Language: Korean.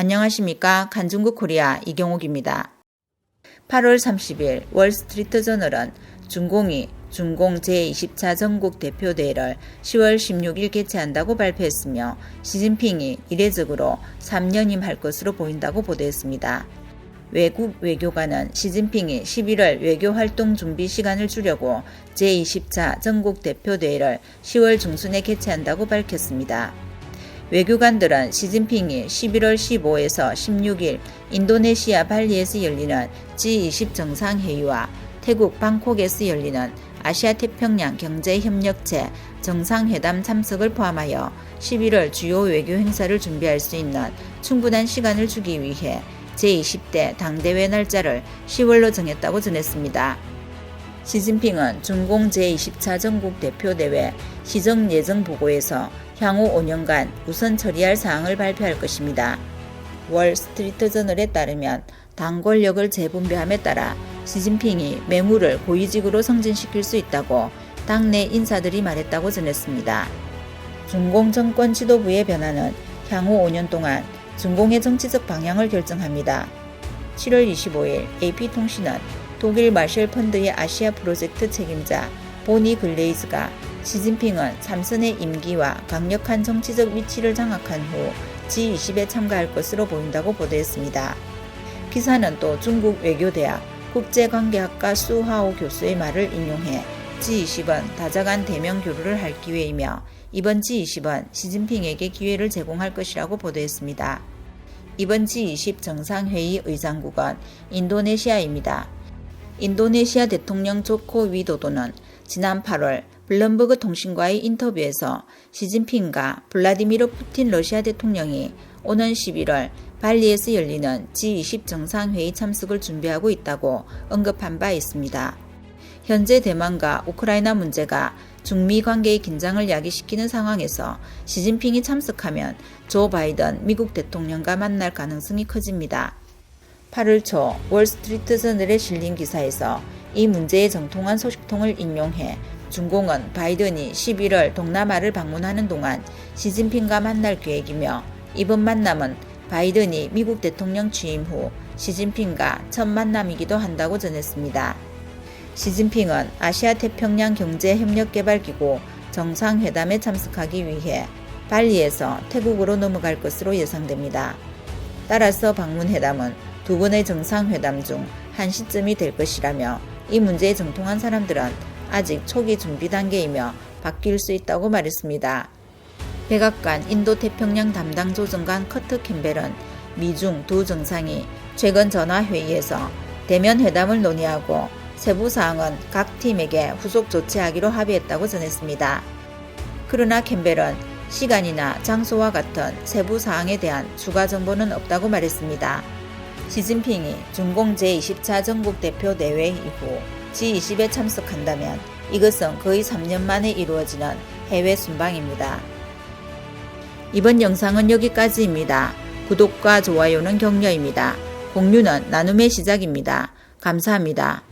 안녕하십니까. 간중국 코리아 이경옥입니다. 8월 30일 월스트리트 저널은 중공이 중공 제20차 전국 대표대회를 10월 16일 개최한다고 발표했으며 시진핑이 이례적으로 3년임 할 것으로 보인다고 보도했습니다. 외국 외교관은 시진핑이 11월 외교활동 준비 시간을 주려고 제20차 전국 대표대회를 10월 중순에 개최한다고 밝혔습니다. 외교관들은 시진핑이 11월 15에서 16일 인도네시아 발리에서 열리는 G20 정상회의와 태국 방콕에서 열리는 아시아 태평양 경제협력체 정상회담 참석을 포함하여 11월 주요 외교 행사를 준비할 수 있는 충분한 시간을 주기 위해 제20대 당대회 날짜를 10월로 정했다고 전했습니다. 시진핑은 중공 제20차 전국 대표대회 시정 예정 보고에서 향후 5년간 우선 처리할 사항을 발표할 것입니다. 월 스트리트 저널에 따르면 당 권력을 재분배함에 따라 시진핑이 매물을 고위직으로 승진시킬 수 있다고 당내 인사들이 말했다고 전했습니다. 중공 정권 지도부의 변화는 향후 5년 동안 중공의 정치적 방향을 결정합니다. 7월 25일 AP통신은 독일 마셜 펀드의 아시아 프로젝트 책임자 보니 글레이즈가 시진핑은 삼선의 임기와 강력한 정치적 위치를 장악한 후 G20에 참가할 것으로 보인다고 보도했습니다. 기사는 또 중국 외교대학 국제관계학과 수하오 교수의 말을 인용해 G20은 다자간 대면 교류를 할 기회이며 이번 G20은 시진핑에게 기회를 제공할 것이라고 보도했습니다. 이번 G20 정상회의 의장국은 인도네시아입니다. 인도네시아 대통령 조코 위도도는 지난 8월 블룸버그 통신과의 인터뷰에서 시진핑과 블라디미르 푸틴 러시아 대통령이 오는 11월 발리에서 열리는 G20 정상회의 참석을 준비하고 있다고 언급한 바 있습니다. 현재 대만과 우크라이나 문제가 중미 관계의 긴장을 야기시키는 상황에서 시진핑이 참석하면 조 바이든 미국 대통령과 만날 가능성이 커집니다. 8월 초 월스트리트 저널에 실린 기사에서 이 문제의 정통한 소식통을 인용해 중공은 바이든이 11월 동남아를 방문하는 동안 시진핑과 만날 계획이며 이번 만남은 바이든이 미국 대통령 취임 후 시진핑과 첫 만남이기도 한다고 전했습니다. 시진핑은 아시아 태평양 경제 협력 개발 기구 정상회담에 참석하기 위해 발리에서 태국으로 넘어갈 것으로 예상됩니다. 따라서 방문회담은 두 번의 정상회담 중 한 시점이 될 것이라며 이 문제에 정통한 사람들은 아직 초기 준비 단계이며 바뀔 수 있다고 말했습니다. 백악관 인도태평양 담당 조정관 커트 캠벨은 미중 두 정상이 최근 전화회의에서 대면 회담을 논의하고 세부 사항은 각 팀에게 후속 조치하기로 합의했다고 전했습니다. 그러나 캠벨은 시간이나 장소와 같은 세부 사항에 대한 추가 정보는 없다고 말했습니다. 시진핑이 중공 제20차 전국 대표 대회 이후 G20에 참석한다면 이것은 거의 3년 만에 이루어지는 해외 순방입니다. 이번 영상은 여기까지입니다. 구독과 좋아요는 격려입니다. 공유는 나눔의 시작입니다. 감사합니다.